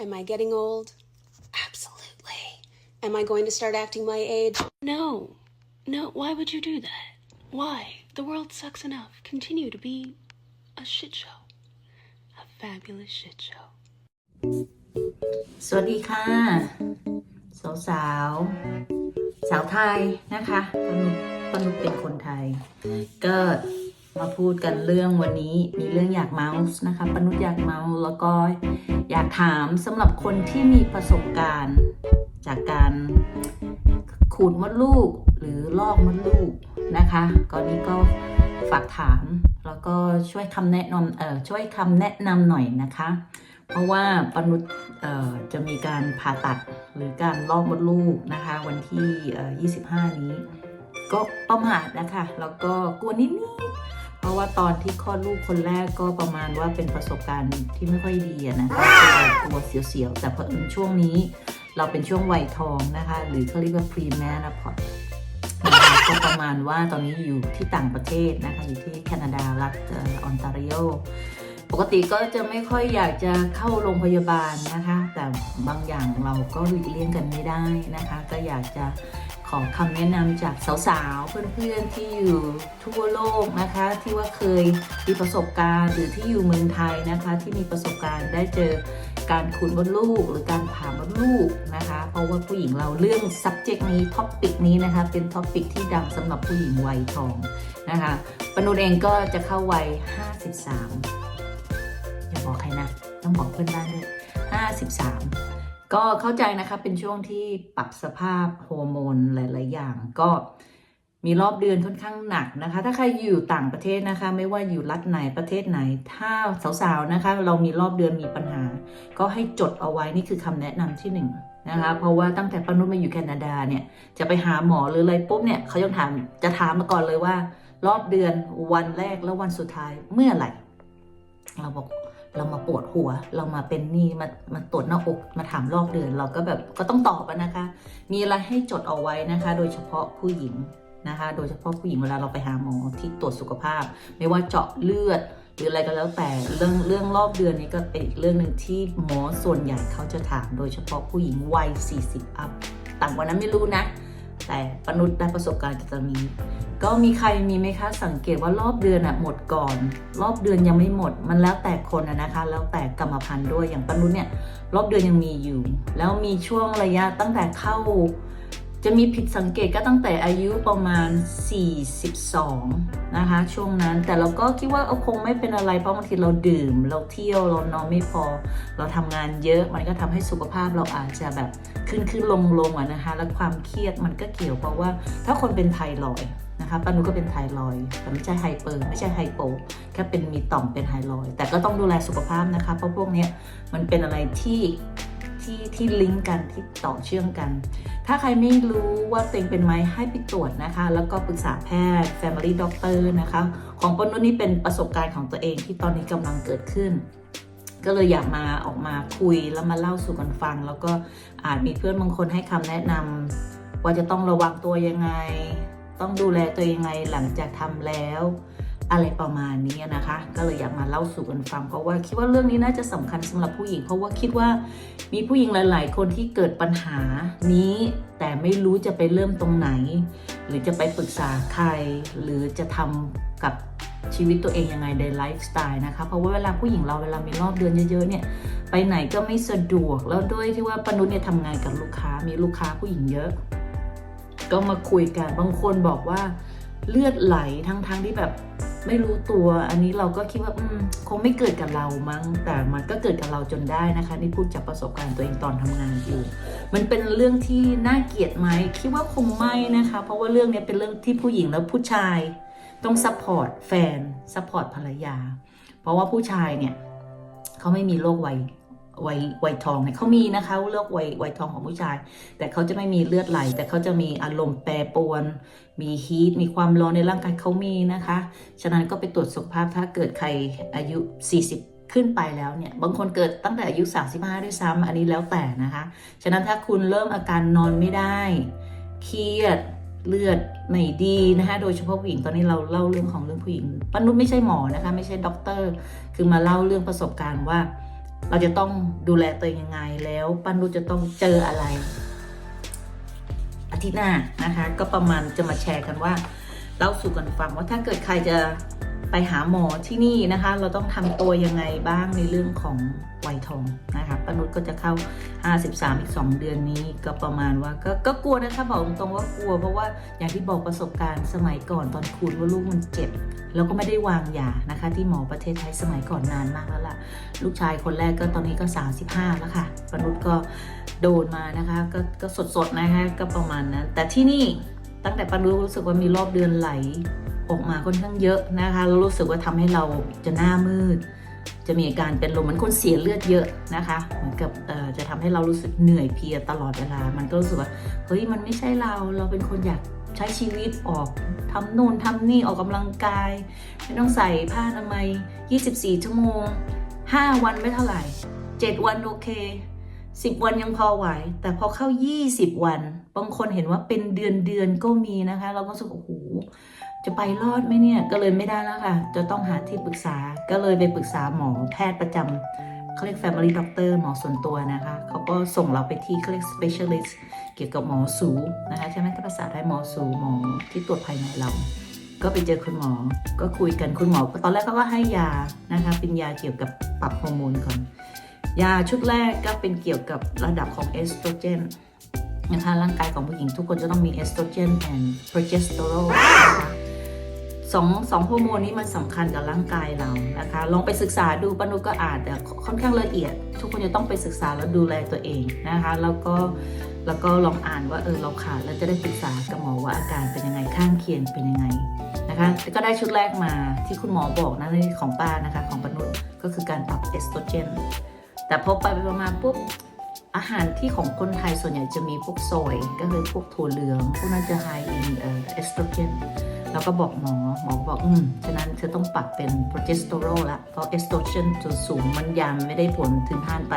Am I getting old? Absolutely. Am I going to start acting my age? No. No, why would you do that? Why? The world sucks enough. Continue to be a shit show. A fabulous shit show. สวัสดีค่ะ สาวสาวๆสาวไทยนะคะปนุษปนุษเป็นคนไทย ก็มาพูดกันเรื่องวันนี้ มีเรื่องอยากเมาส์นะคะปนุษอยากเมาส์แล้วก็ อยากถามสำหรับคนที่มีประสบการณ์ จากการขูดมดลูกหรือลอกมดลูกนะคะก็นี้ก็ฝากถาม แล้วก็ช่วยคำแนะนำเอ่อช่วยคำแนะนำหน่อยนะคะ เพราะว่าปนุษเอ่อจะมีการผ่าตัดหรือการลอกมดลูกนะคะ วันที่เอ่อ25 นี้ ก็ประมาทนะคะ แล้วก็กลัวนิดๆ เพราะว่าตอนที่คลอดลูกคนแรกก็ประมาณว่าเป็นประสบการณ์ที่ไม่ค่อยดีอะนะคะกลัวเสียวๆ แต่พอเอิญช่วงนี้ เราเป็นช่วงวัยทองนะคะ หรือเขาเรียกว่า pre menopause นะคะก็ประมาณว่าตอนนี้อยู่ที่ต่างประเทศนะคะ อยู่ที่แคนาดารัฐเออนตาริโอปกติก็จะไม่ค่อยอยากจะเข้าโรงพยาบาลนะคะ แต่บางอย่างเราก็หลีกเลี่ยงกันไม่ได้นะคะ ก็อยากจะ ขอคำแนะนำจากสาวๆ เพื่อนๆ ที่อยู่ทั่วโลกนะคะ ที่ว่าเคยมีประสบการณ์หรือที่อยู่เมืองไทยนะคะ ที่มีประสบการณ์ได้เจอการขูดมดลูกหรือการผ่ามดลูกนะคะ เพราะว่าผู้หญิงเราเรื่อง subject นี้ topic นี้นะคะ เป็น topic ที่ดังสำหรับผู้หญิงวัยทองนะคะปนุษเองก็จะเข้าวัย 53 อย่าบอกใครนะ ต้องบอกเพื่อนบ้านด้วย 53 ก็เข้าใจนะคะเป็นช่วงที่ปรับสภาพฮอร์โมนหลาย ๆ อย่างก็มีรอบเดือนค่อนข้างหนักนะคะ ถ้าใครอยู่ต่างประเทศนะคะ ไม่ว่าอยู่รัฐไหนประเทศไหน ถ้าสาว ๆ นะคะ เรามีรอบเดือนมีปัญหา ก็ให้จดเอาไว้นี่คือคำแนะนำที่หนึ่งนะคะเพราะว่าตั้งแต่ปนุษมาอยู่แคนาดาเนี่ยจะไปหาหมอหรืออะไรปุ๊บเนี่ยเขายังถามจะถามมาก่อนเลยว่า รอบเดือนวันแรกแล้ววันสุดท้ายเมื่อไหร่ เราบอก เรามาปวดหัว เรามาเป็นนี่มามาตรวจหน้าอกมาถามรอบเดือนเราก็แบบก็ต้องตอบนะคะ มีอะไรให้จดเอาไว้นะคะ โดยเฉพาะผู้หญิงนะคะ โดยเฉพาะผู้หญิงเวลาเราไปหาหมอที่ตรวจสุขภาพ ไม่ว่าเจาะเลือดหรืออะไรก็แล้วแต่เรื่องเรื่องรอบเดือนนี้ก็เป็นอีกเรื่องหนึ่งที่หมอส่วนใหญ่เขาจะถาม โดยเฉพาะผู้หญิงวัย 40 อัพ ต่างกว่านั้นไม่รู้นะ แต่ปนุษได้ประสบการณ์จากตรงนี้ ก็มีใครมีไหมคะ สังเกตว่ารอบเดือนอะหมดก่อน รอบเดือนยังไม่หมด มันแล้วแต่คนอะนะคะ แล้วแต่กรรมพันธุ์ด้วยอย่างปนุษเนี่ยรอบเดือนยังมีอยู่ แล้วมีช่วงระยะตั้งแต่เข้า จะมีผิดสังเกตก็ตั้งแต่อายุประมาณ 42 นะคะ ช่วงนั้นแต่เราก็คิดว่าเอาคงไม่เป็นอะไรเพราะบางทีเราดื่ม เราเที่ยวเรานอนไม่พอ เราทำงานเยอะมันก็ทำให้สุขภาพเราอาจจะแบบขึ้นขึ้นลงลงอะนะคะ แล้วความเครียดมันก็เกี่ยวเพราะว่าถ้าคนเป็นไทรอยด์ นะคะป้านุก็เป็นไทรอยแต่ไม่ใช่ไฮเปอร์ไม่ใช่ไฮโปแค่เป็นมีต่อมเป็นไทรอยแต่ก็ต้องดูแลสุขภาพนะคะ เพราะพวกนี้มันเป็นอะไรที่ที่ที่ลิงก์กันที่ต่อเชื่อมกัน ถ้าใครไม่รู้ว่าเต็งเป็นไหมให้ไปตรวจนะคะ แล้วก็ปรึกษาแพทย์ Family Doctor นะคะ ของปนุนี่เป็นประสบการณ์ของตัวเองที่ตอนนี้กำลังเกิดขึ้น ก็เลยอยากมาออกมาคุยแล้วมาเล่าสู่กันฟัง แล้วก็อาจมีเพื่อนบางคนให้คำแนะนำว่าจะต้องระวังตัวยังไง ต้องดูแลตัวยังไงหลังจากทำแล้ว อะไรประมาณนี้นะคะ ก็เลยอยากมาเล่าสู่กันฟังเพราะว่าคิดว่าเรื่องนี้น่าจะสำคัญสำหรับผู้หญิง เพราะว่าคิดว่ามีผู้หญิงหลาย ๆ คนที่เกิดปัญหานี้ แต่ไม่รู้จะไปเริ่มตรงไหน หรือจะไปปรึกษาใคร หรือจะทำกับชีวิตตัวเองยังไงในไลฟ์สไตล์นะคะ เพราะว่าเวลาผู้หญิงเราเวลามีรอบเดือนเยอะๆเนี่ยไปไหนก็ไม่สะดวกแล้วด้วยที่ว่าปนุษย์เนี่ยทำงานกับลูกค้ามีลูกค้าผู้หญิงเยอะ ก็มาคุยกันบางคนบอกว่าเลือดไหลทั้งๆที่แบบไม่รู้ตัว อันนี้เราก็คิดว่าอืคงไม่เกิดกับเรามั้ง แต่มันก็เกิดกับเราจนได้นะคะ นี่พูดจากประสบการณ์ตัวเองตอนทำงานอยู่ มันเป็นเรื่องที่น่าเกลียดไหมคิดว่าคงไม่นะคะ เพราะว่าเรื่องนี้เป็นเรื่องที่ผู้หญิงและผู้ชาย ต้องซัพพอร์ตแฟนซัพพอร์ตภรรยา เพราะว่าผู้ชายเนี่ยเขาไม่มีโรคไวัย วัยวัยทองเนี่ยเขามีนะคะโรควัยวัยทองของผู้ชาย แต่เขาจะไม่มีเลือดไหล แต่เขาจะมีอารมณ์แปรปรวน มีฮีทมีความร้อนในร่างกายเขามีนะคะ ฉะนั้นก็ไปตรวจสุขภาพถ้าเกิดใครอายุ 40ขึ้นไปแล้วเนี่ยบางคนเกิดตั้งแต่อายุ 35 ด้วยซ้ำอันนี้แล้วแต่นะคะ ฉะนั้นถ้าคุณเริ่มอาการนอนไม่ได้ เครียดเลือดไม่ดีนะคะโดยเฉพาะผู้หญิงตอนนี้เราเล่าเรื่องของเรื่องผู้หญิงปนุษย์ไม่ใช่หมอนะคะ ไม่ใช่ด็อกเตอร์ คือมาเล่าเรื่องประสบการณ์ว่า เราจะต้องดูแลตัวเองยังไงแล้วป้นรู้จะต้องเจออะไร อาทิตย์หน้านะคะ ก็ประมาณจะมาแชร์กันว่าเล่าสู่กันฟังว่าถ้าเกิดใครจะ ไปหาหมอที่นี่นะคะ เราต้องทำตัวยังไงบ้างในเรื่องของวัยทองนะคะป้านุชก็จะเข้า 53 อีก 2 เดือนนี้ก็ประมาณว่าก็ก็กลัวนะคะบอกตรงๆว่ากลัว เพราะว่าอย่างที่บอกประสบการณ์สมัยก่อนตอนคุณว่าลูกมันเจ็บแล้วก็ไม่ได้วางยานะคะ ที่หมอประเทศไทยสมัยก่อนนานมากแล้วล่ะ ลูกชายคนแรกก็ตอนนี้ก็ 35 แล้วค่ะปนุษย์ก็โดนมานะคะก็ก็สดๆนะคะก็ประมาณนั้นแต่ที่นี่ตั้งแต่ปนุษย์รู้สึกว่ามีรอบเดือนไหล ออกมาค่อนข้างเยอะนะคะแล้วรู้สึกว่าทำให้เราจะหน้ามืด จะมีอาการเป็นลมเหมือนคนเสียเลือดเยอะนะคะ เหมือนกับจะทำให้เรารู้สึกเหนื่อยเพลียตลอดเวลา มันก็รู้สึกว่าเฮ้ยมันไม่ใช่เราเราเป็นคนอยากใช้ชีวิตออกทำนู่นทำนี่ออกกำลังกาย ไม่ต้องใส่ผ้าอนามัย 24 ชั่วโมง 5 วันไม่เท่าไหร่ 7 วันโอเค 10 วันยังพอไหว แต่พอเข้า 20 วัน บางคนเห็นว่าเป็นเดือนเดือนก็มีนะคะ เราก็รู้สึกโอ้โห จะไปรอดไหมเนี่ยก็เลยไม่ได้แล้วค่ะ จะต้องหาที่ปรึกษาก็เลยไปปรึกษาหมอแพทย์ประจำเขาเรียก family doctor หมอส่วนตัวนะคะเขาก็ส่งเราไปที่เขาเรียก specialist เกี่ยวกับหมอสูนะคะ ใช่ไหมถ้าภาษาไทยหมอสูหมอที่ตรวจภายในเรา ก็ไปเจอคุณหมอก็คุยกันคุณหมอตอนแรกเขาก็ให้ยานะคะเป็นยาเกี่ยวกับปรับฮอร์โมนก่อนยาชุดแรกก็เป็นเกี่ยวกับระดับของเอสโตรเจนนะคะร่างกายของผู้หญิงทุกคนจะต้องมีเอสโตรเจนและโปรเจสเตอโรนนะคะ สองสองฮอร์โมนนี้มันสำคัญกับร่างกายเรานะคะ ลองไปศึกษาดูปนุก็อ่านแต่ค่อนข้างละเอียด ทุกคนจะต้องไปศึกษาแล้วดูแลตัวเองนะคะ แล้วก็แล้วก็ลองอ่านว่าเออเราขาดแล้วจะได้ปรึกษากับหมอว่าอาการเป็นยังไงข้างเคียงเป็นยังไงนะคะ ก็ได้ชุดแรกมาที่คุณหมอบอกนะในของป้านะคะของปนุก็คือการปรับเอสโตรเจน แต่พอไปไปมาปุ๊บอาหารที่ของคนไทยส่วนใหญ่จะมีพวกโซยก็คือพวกถั่วเหลืองพวกนั้นจะ high in เอ่อเอสโตรเจน แล้วก็บอกหมอ หมอบอก อืม ฉะนั้นเธอต้องปรับเป็นโปรเจสเตอโรนละ เพราะเอสโตรเจนจะสูงมันยังไม่ได้ผลถึงทานไป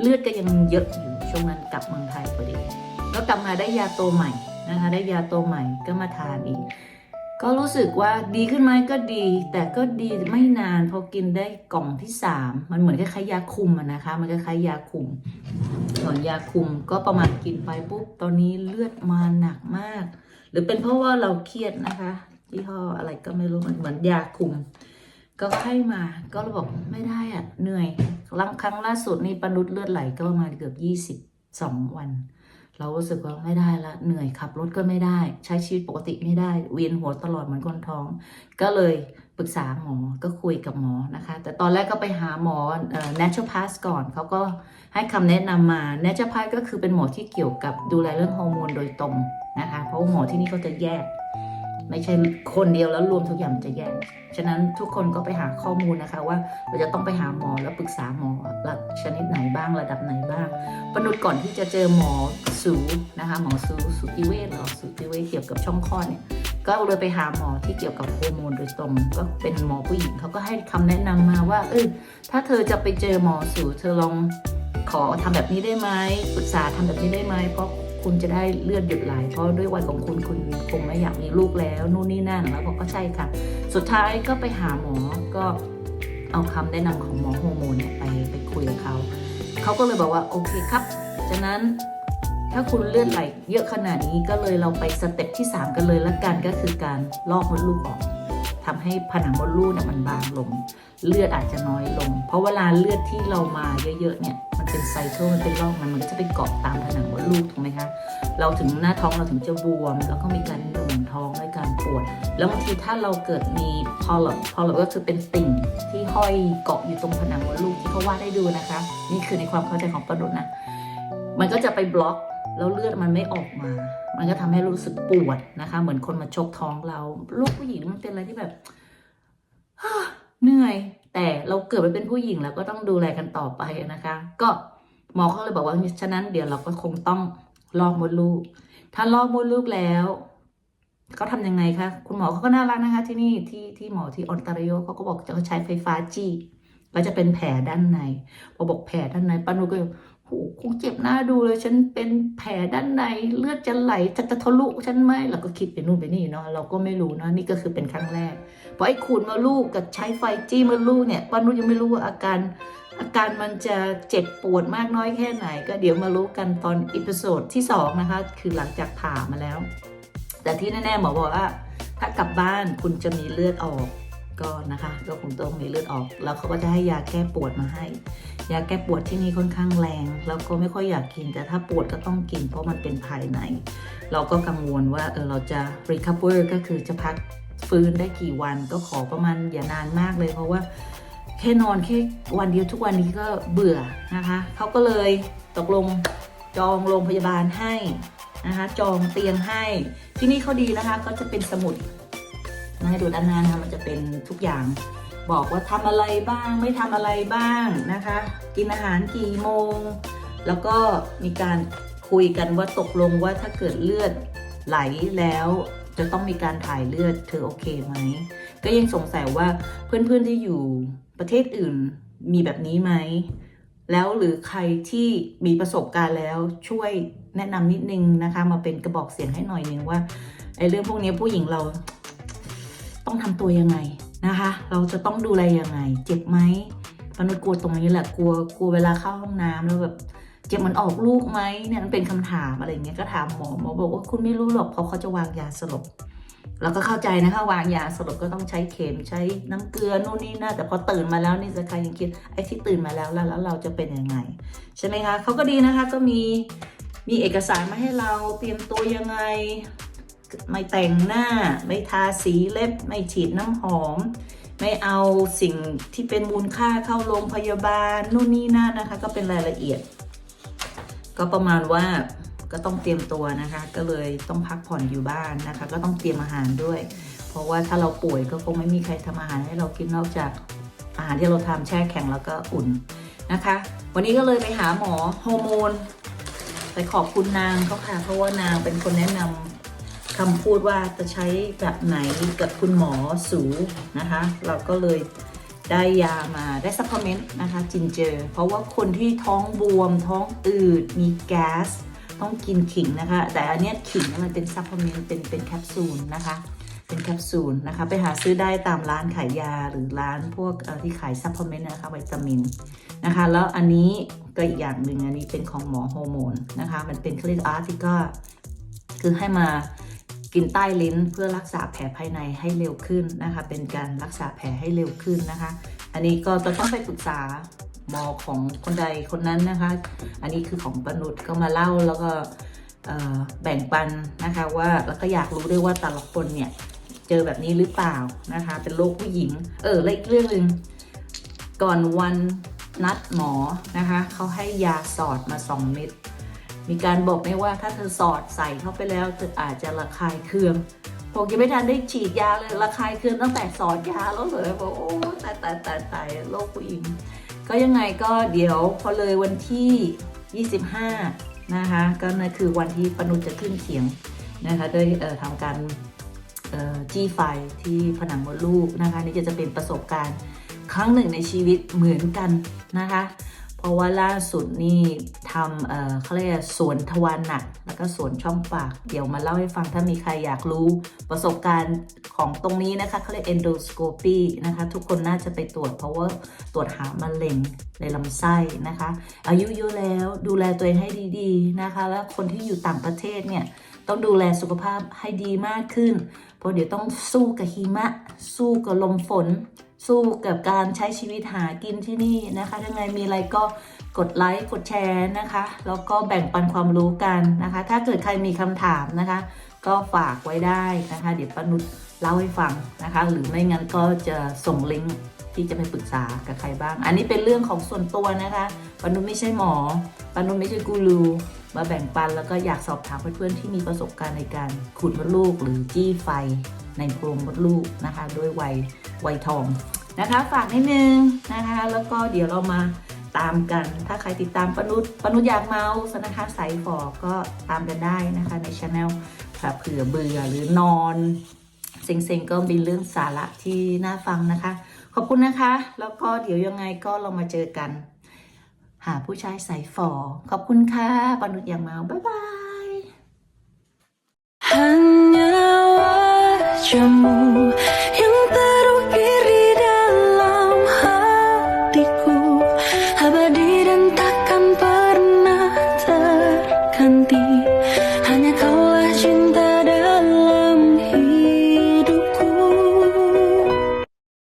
เลือดก็ยังเยอะอยู่ ช่วงนั้นกลับเมืองไทยพอดีแล้วกลับมาได้ยาตัวใหม่นะคะ ได้ยาตัวใหม่ก็มาทานอีก ก็รู้สึกว่าดีขึ้นไหมก็ดี แต่ก็ดีไม่นานพอกินได้กล่องที่สามมันเหมือนคล้ายๆยาคุมนะคะ มันคล้ายๆยาคุมเหมือนยาคุมก็ประมาณกินไปปุ๊บ ตอนนี้เลือดมาหนักมาก รือเป็นเพราะว่าเราเครียดนะคะยี่ห้ออะไรก็ไม่รู้มันเหมือนยาคุม ก็ให้มาก็เราบอกไม่ได้อะเหนื่อยครั้งครั้งล่าสุดนี่ปนุษเลือดไหลก็ประมาณเกือบยี่สิบสองวัน เรารู้สึกว่าไม่ได้ละเหนื่อยขับรถก็ไม่ได้ ใช้ชีวิตปกติไม่ได้ เวียนหัวตลอดเหมือนคนท้อง ก็เลย ปรึกษาหมอก็คุยกับหมอนะคะ แต่ตอนแรกก็ไปหาหมอ naturopath ก่อน เขาก็ให้คำแนะนำมา naturopath ก็คือเป็นหมอที่เกี่ยวกับดูแลเรื่องฮอร์โมนโดยตรงนะคะ เพราะหมอที่นี่เขาจะแยก ไม่ใช่คนเดียวแล้วรวมทุกอย่างจะแยก ฉะนั้นทุกคนก็ไปหาข้อมูลนะคะ ว่าเราจะต้องไปหาหมอแล้วปรึกษาหมอระชนิดไหนบ้างระดับไหนบ้างปนุษย์ก่อนที่จะเจอหมอสูนะคะหมอสูสุติเวชหรอสุติเวชเกี่ยวกับช่องคลอดเนี่ย ก็เลยไปหาหมอที่เกี่ยวกับฮอร์โมนโดยตรง ก็เป็นหมอผู้หญิงเขาก็ให้คำแนะนำมาว่าเออถ้าเธอจะไปเจอหมอสูเธอลองขอทำแบบนี้ได้ไหมปรึกษาทำแบบนี้ได้ไหมเพราะคุณจะได้เลือดหยุดไหลเพราะด้วยวัยของคุณคุณคงไม่อยากมีลูกแล้วนู่นนี่นั่นแล้วบอกก็ใช่ค่ะ สุดท้ายก็ไปหาหมอก็เอาคำแนะนำของหมอฮอร์โมนเนี่ยไปไปคุยกับเขาเขาก็เลยบอกว่าโอเคครับฉะนั้น ถ้าคุณเลือดไหลเยอะขนาดนี้ก็เลยเราไปสเต็ปที่ 3 กันเลยละกันก็คือการลอกมดลูกออกทำให้ผนังมดลูกเนี่ยมันบางลง เลือดอาจจะน้อยลง เพราะเวลาเลือดที่เรามาเยอะๆเนี่ยมันเป็นไซเคิลมันเป็นลอกมันมันก็จะไปเกาะตามผนังมดลูกถูกไหมคะเราถึงหน้าท้องเราถึงจะบวม แล้วก็มีการหน่วงท้องและการปวด แล้วบางทีถ้าเราเกิดมีพอลพอลก็คือเป็นติ่งที่ห้อยเกาะอยู่ตรงผนังมดลูกที่เขาวาดให้ดูนะคะ นี่คือในความเข้าใจของปนุษย์นะมันก็จะไปบล็อก แล้วเลือดมันไม่ออกมา มันก็ทำให้รู้สึกปวดนะคะ เหมือนคนมาชกท้องเรา ลูกผู้หญิงมันเป็นอะไรที่แบบเหนื่อย แต่เราเกิดมาเป็นผู้หญิงแล้วก็ต้องดูแลกันต่อไปนะคะ ก็หมอเขาเลยบอกว่าฉะนั้นเดี๋ยวเราก็คงต้องลอกมดลูก ถ้าลอกมดลูกแล้วเขาทำยังไงคะ คุณหมอเขาก็น่ารักนะคะ ที่นี่ที่ที่หมอที่ออนตาริโอเขาก็บอกจะใช้ไฟฟ้าจี้ก็จะเป็นแผลด้านในพอบอกแผลด้านในป้านุก็ โหคงเจ็บหน้าดูเลย ฉันเป็นแผลด้านในเลือดจะไหลจะจะทะลุฉันไหมเราก็คิดไปนู่นไปนี่เนาะเราก็ไม่รู้เนาะนี่ก็คือเป็นครั้งแรกเพราะไอ้ขูดมาลูกกับใช้ไฟจี้มาลูกเนี่ยป้านุชยังไม่รู้ว่าอาการ อาการมันจะเจ็บปวดมากน้อยแค่ไหน ก็เดี๋ยวมารู้กันตอนอีพิโซดที่ 2 นะคะ คือหลังจากผ่ามาแล้ว แต่ที่แน่ๆหมอบอกว่า ถ้ากลับบ้านคุณจะมีเลือดออก ก็นะคะก็คงต้องมีเลือดออก แล้วเขาก็จะให้ยาแก้ปวดมาให้ ยาแก้ปวดที่นี่ค่อนข้างแรง แล้วก็ไม่ค่อยอยากกิน แต่ถ้าปวดก็ต้องกิน เพราะมันเป็นภายใน เราก็กังวลว่าเออเราจะ recover ก็คือจะพักฟื้นได้กี่วันก็ขอประมาณอย่านานมากเลย เพราะว่าแค่นอนแค่วันเดียวทุกวันนี้ก็เบื่อนะคะเขาก็เลยตกลงจองโรงพยาบาลให้นะคะจองเตียงให้ที่นี่เขาดีนะคะก็จะเป็นสมุด มาให้ดูด้านหน้านะคะมันจะเป็นทุกอย่างบอกว่าทำอะไรบ้างไม่ทำอะไรบ้างนะคะ กินอาหารกี่โมง แล้วก็มีการคุยกันว่าตกลงว่าถ้าเกิดเลือดไหลแล้วจะต้องมีการถ่ายเลือดเธอโอเคไหม ก็ยังสงสัยว่าเพื่อนๆที่อยู่ประเทศอื่นมีแบบนี้ไหม แล้วหรือใครที่มีประสบการณ์แล้วช่วยแนะนำนิดนึงนะคะ มาเป็นกระบอกเสียงให้หน่อยนึงว่าไอ้เรื่องพวกนี้ผู้หญิงเรา ต้องทำตัวยังไงนะคะ เราจะต้องดูแลยังไง เจ็บไหมปนุษย์กลัวตรงนี้แหละกลัวกลัวเวลาเข้าห้องน้ำแล้วแบบเจ็บมันออกลูกไหมเนี่ยมันเป็นคำถามอะไรเงี้ยก็ถามหมอหมอบอกว่าคุณไม่รู้หรอกเพราะเขาจะวางยาสลบเราก็เข้าใจนะคะวางยาสลบก็ต้องใช้เข็มใช้น้ำเกลือนู่นนี่นั่นแต่พอตื่นมาแล้วนี่จะใครยังคิดไอ้ที่ตื่นมาแล้วแล้วแล้วเราจะเป็นยังไงใช่ไหมคะเขาก็ดีนะคะก็มีมีเอกสารมาให้เราเตรียมตัวยังไง ไม่แต่งหน้า ไม่ทาสีเล็บ ไม่ฉีดน้ำหอม ไม่เอาสิ่งที่เป็นมูลค่าเข้าโรงพยาบาลนู่นนี่นั่นนะคะ ก็เป็นรายละเอียด ก็ประมาณว่าก็ต้องเตรียมตัวนะคะ ก็เลยต้องพักผ่อนอยู่บ้านนะคะ ก็ต้องเตรียมอาหารด้วย เพราะว่าถ้าเราป่วยก็คงไม่มีใครทำอาหารให้เรากินนอกจากอาหารที่เราทำแช่แข็งแล้วก็อุ่นนะคะ วันนี้ก็เลยไปหาหมอฮอร์โมนไปขอบคุณนางเขาค่ะเพราะว่านางเป็นคนแนะนำ คำพูดว่าจะใช้แบบไหนกับคุณหมอสูนะคะ เราก็เลยได้ยามาได้ซัพพลเมนต์นะคะจินเจอร์เพราะว่าคนที่ท้องบวม ท้องอืด มีแก๊ส ต้องกินขิงนะคะ แต่อันเนี้ยขิงมันเป็นซัพพลเมนต์เป็นเป็นแคปซูลนะคะ เป็นแคปซูลนะคะ ไปหาซื้อได้ตามร้านขายยาหรือร้านพวกที่ขายซัพพลเมนต์นะคะวิตามินนะคะ แล้วอันนี้ก็อีกอย่างหนึ่งอันนี้เป็นของหมอฮอร์โมนนะคะ มันเป็นเขาเรียกอาร์ติก้าคือให้มา กินใต้ลิ้นเพื่อรักษาแผลภายในให้เร็วขึ้นนะคะ เป็นการรักษาแผลให้เร็วขึ้นนะคะ อันนี้ก็จะต้องไปปรึกษาหมอของคนใดคนนั้นนะคะ อันนี้คือของปนุษก็มาเล่าแล้วก็แบ่งปันนะคะว่าแล้วก็อยากรู้ด้วยว่าแต่ละคนเนี่ยเจอแบบนี้หรือเปล่านะคะ เป็นโรคผู้หญิง เออและอีกเรื่องหนึ่งก่อนวันนัดหมอนะคะเขาให้ยาสอดมา 2 เม็ด มีการบอกไหมว่าถ้าเธอสอดใส่เข้าไปแล้วเธออาจจะระคายเคืองบอกยังไม่ทันได้ฉีดยาเลยระคายเคืองตั้งแต่สอดยาแล้วเลยบอกโอ้ตายตายตายตายโรคผู้หญิง ก็ยังไงก็เดี๋ยวพอเลยวันที่ 25 นะคะ ก็นั่นคือวันที่ปนุษจะขึ้นเขียงนะคะด้วยทำการจี้ไฟที่ผนังมดลูกนะคะนี่จะจะเป็นประสบการณ์ครั้งหนึ่งในชีวิตเหมือนกันนะคะ ราะว่าล่าสุดนี่ทำเออเขาเรียกสวนทวารหนักแล้วก็สวนช่องปาก เดี๋ยวมาเล่าให้ฟังถ้ามีใครอยากรู้ประสบการณ์ของตรงนี้นะคะเขาเรียก endoscopy นะคะ ทุกคนน่าจะไปตรวจเพราะว่าตรวจหามะเร็งในลำไส้นะคะ อายุเยอะแล้วดูแลตัวเองให้ดีๆนะคะ แล้วคนที่อยู่ต่างประเทศเนี่ยต้องดูแลสุขภาพให้ดีมากขึ้น เพราะเดี๋ยวต้องสู้กับหิมะ สู้กับลมฝน สู้กับการใช้ชีวิตหากินที่นี่นะคะยังไงมีอะไรก็กดไลค์กดแชร์นะคะ แล้วก็แบ่งปันความรู้กันนะคะ ถ้าเกิดใครมีคำถามนะคะ ก็ฝากไว้ได้นะคะ เดี๋ยวป้านุชเล่าให้ฟังนะคะ หรือไม่งั้นก็จะส่งลิงก์ ที่จะไปปรึกษากับใครบ้าง อันนี้เป็นเรื่องของส่วนตัวนะคะปานุไม่ใช่หมอปานุไม่ใช่กูรูมาแบ่งปันแล้วก็อยากสอบถามเพื่อนๆที่มีประสบการณ์ในการขุดมดลูกหรือจี้ไฟในโพรงมดลูกนะคะ ด้วยวัยวัยทองนะคะ ฝากนิดนึงนะคะ แล้วก็เดี๋ยวเรามาตามกัน ถ้าใครติดตามปนุษปนุษอยากเมาส์นะคะสายฝอก็ตามกันได้นะคะในช anel ค่ะเผื่อเบื่อหรือนอน เซ็งๆก็มีเรื่องสาระที่น่าฟังนะคะ ขอบคุณนะคะ แล้วก็เดี๋ยวยังไงก็เรามาเจอกัน หาผู้ชายใส่ฝอ ขอบคุณค่ะปนุษย์อยางเมาบ๊ายบาย Hanya wajahmu yang terukir di